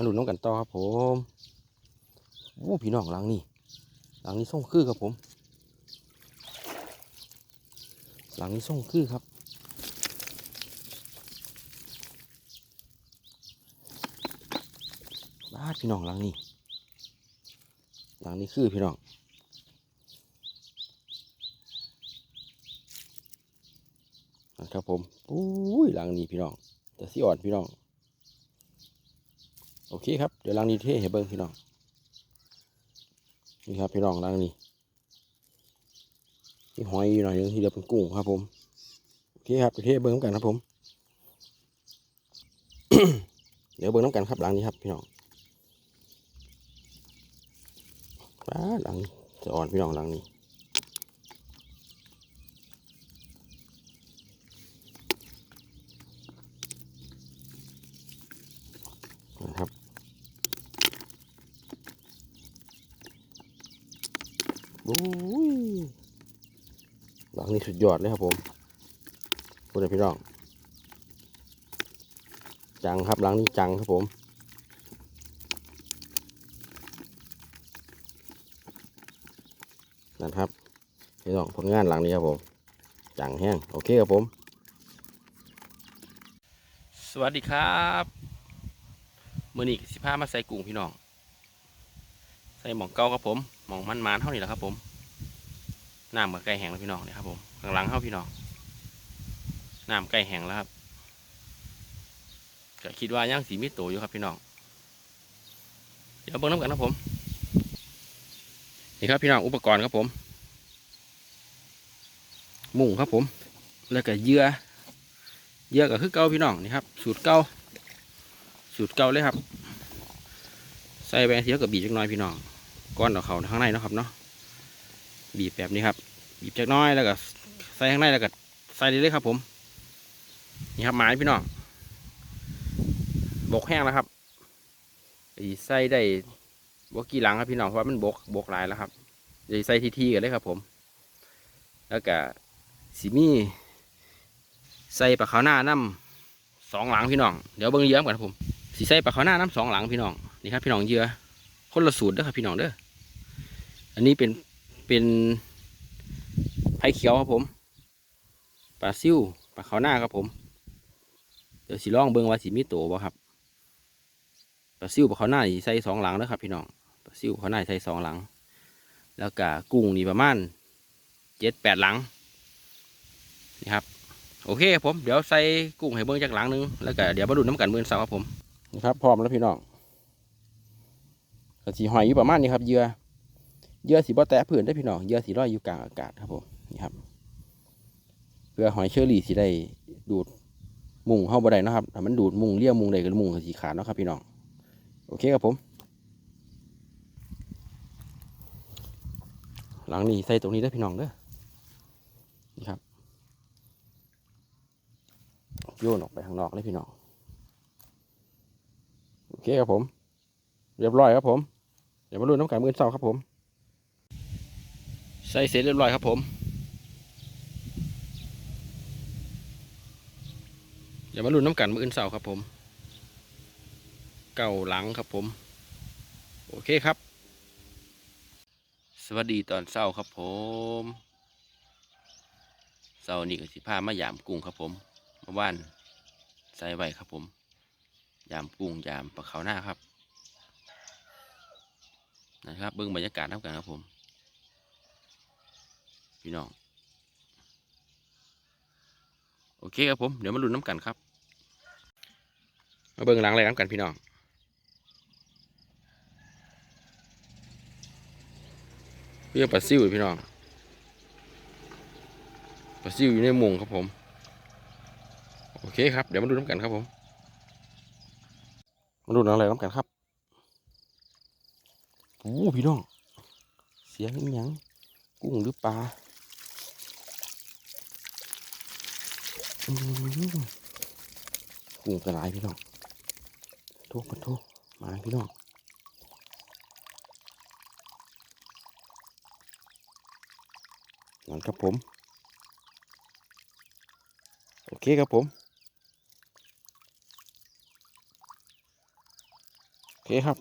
มาดูน้องกันต่อครับผมโอ้พี่น้องหลังนี่หลังนี้ส่งคือครับผม หลังนี้ส่งคือครับบ้าพี่น้องหลังนี้ หลังนี้คือพี่น้องนะครับผมอุ้ยหลังนี้พี่น้องแต่สีอ่อนพี่น้อง โอเคครับ เดี๋ยวลังนี้เทให้เบิ้งพี่น้อง นี่ครับพี่น้องลังนี้ที่หอยอยู่หน่อยนึงที่เดียวเป็นกุ้งครับผม โอเคครับเทให้เบิ้งน้ำกันครับผม เดี๋ยวเบิ้งน้ำกันครับลังนี้ครับ พี่น้องว้าหลังจะอ่อนพี่น้องลังนี้ นะครับ โอ้ยหลังนี้สุดยอดเลยครับผมพูดเลยพี่น้อง จังครับหลังนี้จังครับผมนะครับพี่น้องผลงานหลังนี้ครับผม จังแห้งโอเคครับผม สวัสดีครับมือนี้สิพามาใส่กุ้งพี่น้อง ใส่หมองเก่าครับผม มองมันมานเท่านี้แหละครับผมน้ำกับไก่แห้งแล้วพี่น้องเนี่ยครับผมข้างหลังเข้าพี่น้องน้ำไก่แห้งแล้วครับก็คิดว่าย่างสีมิโตอยู่ครับพี่น้องเดี๋ยวเบิ้งน้ำกันครับผมนี่ครับพี่น้องอุปกรณ์ครับผม มุ้งครับผม แล้วก็เยื่อเยื่อก็คือเก่าพี่น้องนี่ครับ สูตรเก่าสูตรเก่าเลยครับ ใส่แบงเสียกับบีจักหน้อยพี่น้อง ก้อนเอาเขาข้างในเนาะครับเนาะบีบแบบนี้ครับ บีบจักน้อยแล้วก็ใส่ข้างในแล้วก็ใส่เลยเลยครับ ผม นี่ครับไม้พี่น้องบกแห้งแล้วครับใส่ได้บกกี่หลังครับพี่น้องเพราะว่ามันบกบกหลายแล้วครับจะใส่ทีๆกันเลยครับ ผม แล้วก็สีมีใส่ปลาขาวหน้าน้ำสองหลังพี่น้องเดี๋ยวเบิ้งเยื้อมกันครับผมสีใส่ปลาขาวหน้าน้ำสองหลังพี่น้องนี่ครับพี่น้องเยื่อคนละสูตรเด้อครับพี่น้องเด้อ อันนี้เป็นเป็นไผ่เขียวครับผมปลาซิวปลาขาวหน้าครับผม เดี๋ยวสีล่องเบิ้งว่าสีมีโตบ่ครับปลาซิวปลาขาวหน้าใส่สองหลังเด้อครับ พี่น้องปลาซิวปลาขาวหน้าใส่สองหลัง แล้วก็กุ้งนี่ประมาณเจ็ดแปดหลังนี่ครับโอเคครับผมเดี๋ยวใส่กุ้งให้เบิ้งจากหลังนึงแล้วก็เดี๋ยวมาดูน้ำกันเบิ้งเสาครับผมนี่ครับพร้อมแล้วพี่น้องก็สีหอยอยู่ประมาณนี้ครับเยื่อ เยื่อสีบ่แตะพื้นได้พี่น้องเยื่อสีลอยอยู่กลางอากาศครับผมนี่ครับ เพื่อหอยเชอรี่สีได้ดูดมุงเข้าบ่ได้นะครับถ้ามันดูดมุงเลี้ยมุงได้ก็มุงสีขาดเนาะครับพี่น้องโอเคครับผม หลังนี้ใส่ตรงนี้ได้พี่น้องเด้อนี่ครับโยนออกไปข้างนอกเลยพี่น้องโอเคครับผม เรียบร้อยครับผม เดี๋ยวมาดูน้ำไก่มือเสาครับผม ใส่เสร็จเรียบร้อยครับผม เดี๋ยวมาดูน้ำกันมืออื่นเสาครับผม เก่าหลังครับผม โอเคครับ สวัสดีตอนเศร้าครับผมเศร้านี่ก็สิพามายามกุ้งครับผมเมื่อวานใส่ไว้ครับผม ยามกุ้งยามปลาเขาหน้าครับ นะครับเบิ้งบรรยากาศน้ำกันครับผม พี่น้อง โอเคครับผม เดี๋ยวมาลุ้นน้ำกันครับ มาเบิ้งหลังอะไรน้ำกันพี่น้องเรียกปลาซิวพี่น้องปลาซิวอยู่ในมุงครับผม โอเคครับ เดี๋ยวมาดูน้ำกันครับผม มาดูหนังอะไรน้ำกันครับโอ้พี่น้อง เสียงอิหยังกุ้งหรือปลาอืม กุ้งกระไรพี่น้องโทษขอโทษมาพี่น้องนั่นครับผม โอเคครับผม โอเคครับ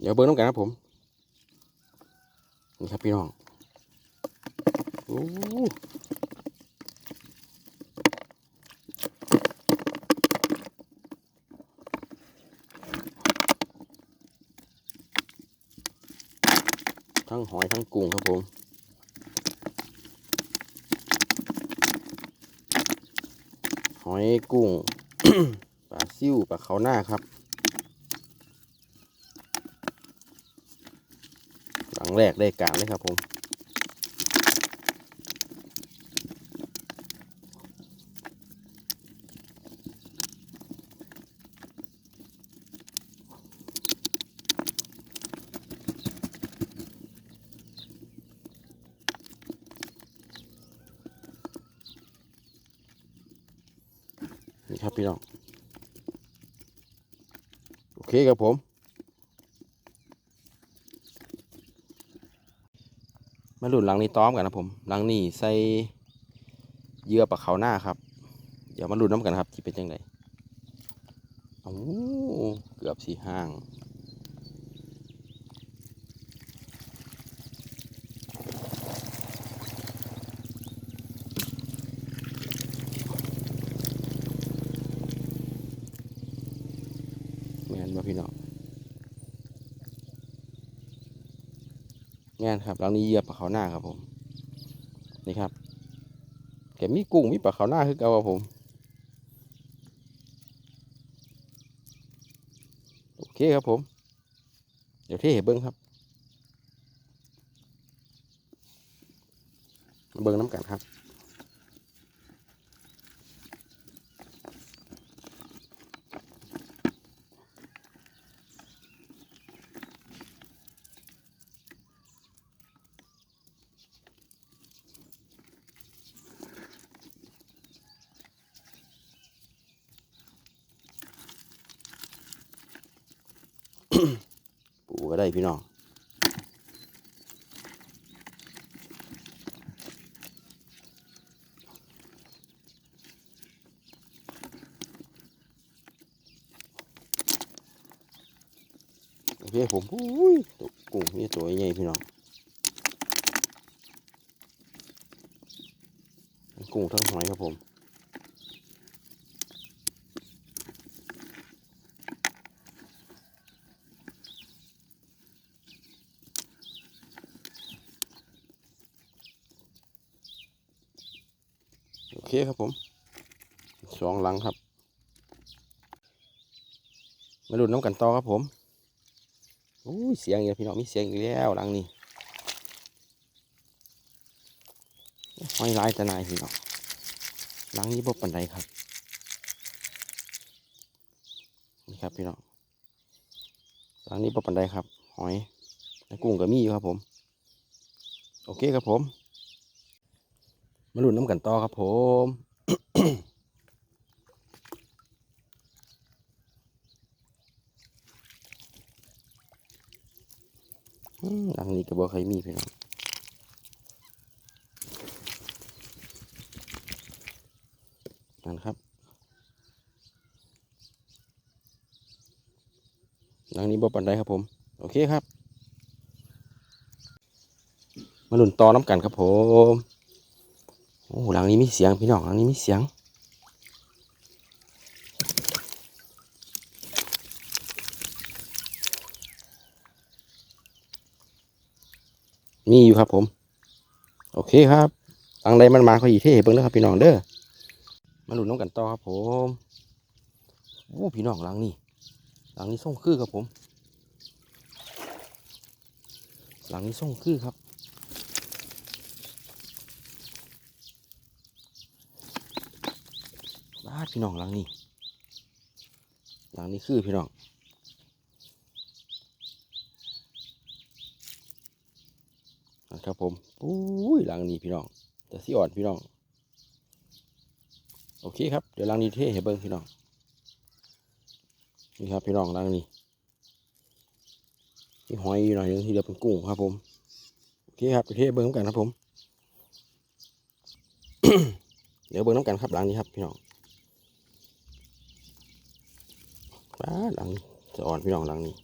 เดี๋ยวเบิ้งน้ำกันครับผม นี่ครับพี่น้อง โอ้ ทั้งหอยทั้งกุ้งครับผมหอยกุ้งปลาซิ่วปลาเขาหน้าครับ หลังแรกได้การเลยครับผม ครับพี่น้อง โอเคครับผม มาหลุดหลังนี้ต้อมกันนะผม หลังนี้ใส่เยื่อปลาเขาหน้าครับ เดี๋ยวมาหลุดน้ำกันครับที่เป็นยังไงโอ้เกือบสีห้าง แม่นบ่พี่น้อง แง่นครับหลังนี้เหยียบปลาเขาหน้าครับผม นี่ครับแกมีกุ้งมีปลาเขาหน้าคือเก่าครับผม โอเคครับผม เดี๋ยวที่เห็นเบิ้งครับ เบิ้งน้ำกันครับ ได้พี่น้องโอเคผมอุ้ยตัวกุ้งนี่ตัวใหญ่พี่น้องกุ้งทั้งหอยครับผม โอเคครับผมสองหลังครับ มาดูน้ำกันต่อครับผมโอ้ยเสียงอีกพี่น้องมีเสียงอีกแล้วหลังนี้ห้อยลายตะนายพี่น้องหลังนี้บ่ปันใดครับนี่ครับพี่น้องหลังนี้บ่ปันใดครับหอยกุ้งก็มีอยู่ครับผม โอเคครับผม มาลุ้นน้ำกันต่อครับผมหลังนี้ก็บอกใครมีพี่น้องนั่นครับหลังนี้บ่ปันไดครับผม โอเคครับ มาลุ้นต่อน้ำกันครับผม โอ้หลังนี้มีเสียงพี่น้องหลังนี้มีเสียงมีอยู่ครับผม โอเคครับหลังใดมันมาขาอีเท่เบิ่งแล้วครับพี่น้องเด้อมาหลุนน้องกันต่อครับผมโอ้พี่น้องหลังนี้หลังนี้ส่งคือครับผม หลังนี้ส่งคือครับ บ้าน พี่น้องหลังนี้ หลังนี้คือพี่น้องนะครับผมอุ้ยหลังนี้พี่น้องแต่สีอ่อนพี่น้อง โอเคครับ เดี๋ยวหลังนี้เทให้เบิ้งพี่น้อง นี่ครับพี่น้องหลังนี้มีหอยอยู่หน่อยนึงที่เดียวเป็นกุ้งครับผม โอเคครับไปเทให้เบิ้งน้ำกันครับผม เดี๋ยวเบิ้งน้ำกันครับหลังนี้ครับพี่น้อง ป้าหลังจะอ่อนพี่น้องหลังนี้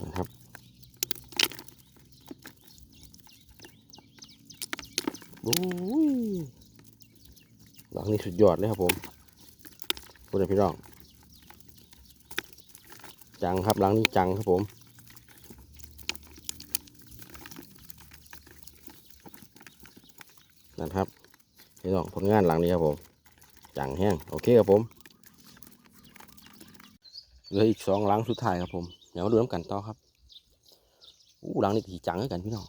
นะครับโอ้ยหลังนี้สุดยอดเลยครับผมพูดเลยพี่น้อง จังครับหลังนี้จังครับผม นะครับพี่น้องผลงานหลังนี้ครับผมจังแห้งโอเคครับผมเหลืออีกสองหลังสุดท้ายครับผมเดี๋ยวมาดูน้ำกันต่อครับอู้หลังนี้ก็สีจังเหมือนกันพี่น้อง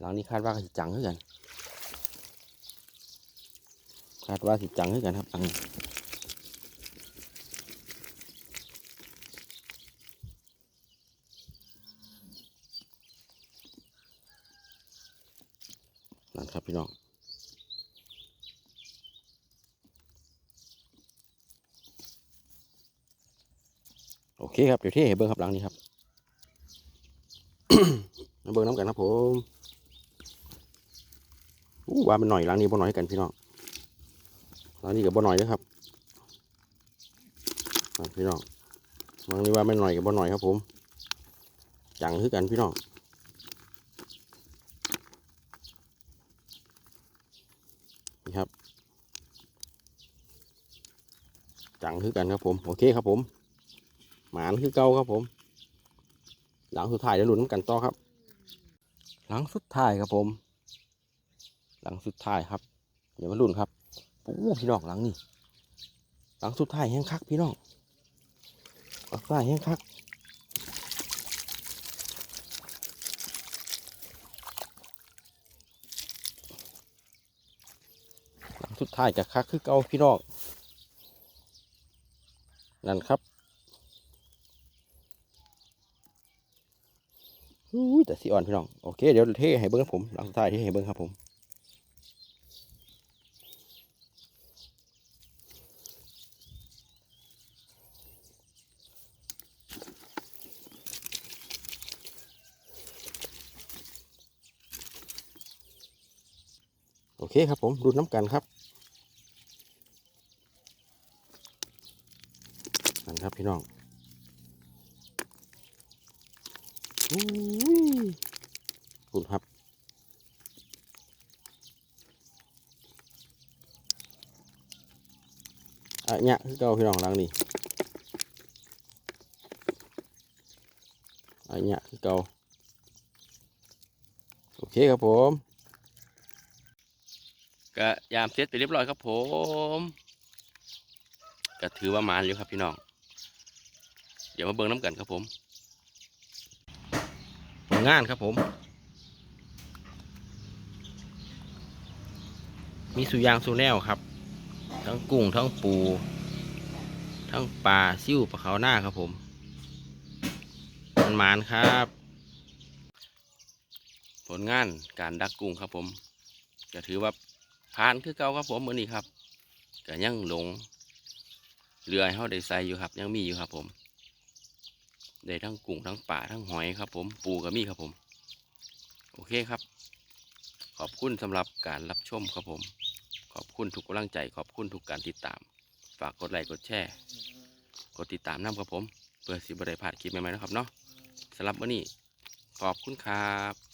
หลังนี้คาดว่าก็สีจังเหมือนกันคาดว่าสีจังเหมือนกันครับหลังนี้ันครับพี่น้องโอเคครับเดี๋ยวเทให้เบิ้งครับหลังนี้ครับเบิ้งน้ำกันครับผมอู้ว่ามันหน่อยหลังนี้บ่หน่อยกันพี่น้องหลังนี้กับบ่หน่อยนะครับพี่น้องหลังนี้ว่าไม่หน่อยกับบ่หน่อยครับผมจังคือกันพี่น้องนี่ครับ จังคือกันครับผมโอเคครับผม หมานคือเก่าครับผม หลังสุดท้ายเดี๋ยวลุ้นน้ำกันต่อครับ หลังสุดท้ายครับผม หลังสุดท้ายครับ เดี๋ยวมาลุ้นครับโอ้พี่น้องหลังนี่หลังสุดท้ายแห้งคักพี่น้องหลังสุดท้ายแห้งคักหลังสุดท้ายจะคักคือเก่าพี่น้อง นั่นครับอุ้ยแต่สีอ่อนพี่น้อง โอเค เดี๋ยวเทให้เบิ้งครับผมหลังสุดท้ายเทให้เบิ้งครับผม โอเคครับผม ดูน้ำกันครับนั่น ครับพี่น้องคุณครับอะเนี่ยคือเก่าพี่น้องลังนี่อะเนี่ยคือเก่าโอเคครับผมก็ยามเสร็จไปเรียบร้อยครับผมก็ถือว่ามานอยู่ครับพี่น้อง เดี๋ยวมาเบิ่งน้ำกันครับผมผลงานครับผม มีสุยางสุแนวครับ ทั้งกุ้งทั้งปู ทั้งปลาซิ่วปลาขาวหน้าครับผมมันหมานครับ ผลงานการดักกุ้งครับผมก็ถือว่าผ่านคือเก่าครับผมมือนี้ครับก็ยังหลงเรือให้เขาได้ใส่อยู่ครับ ยังมีอยู่ครับผม ได้ทั้งกุ้งทั้งป่าทั้งหอยครับ ผมปูกระมี่ครับผม โอเคครับ ขอบคุณสำหรับการรับชมครับผม ขอบคุณทุกกำลังใจ ขอบคุณทุกการติดตาม ฝากกดไลค์กดแชร์กดติดตามน้ำครับผมเพื่อสิบได้พลาดคลิปใหม่ๆนะครับเนาะสำหรับวันนี้ขอบคุณครับ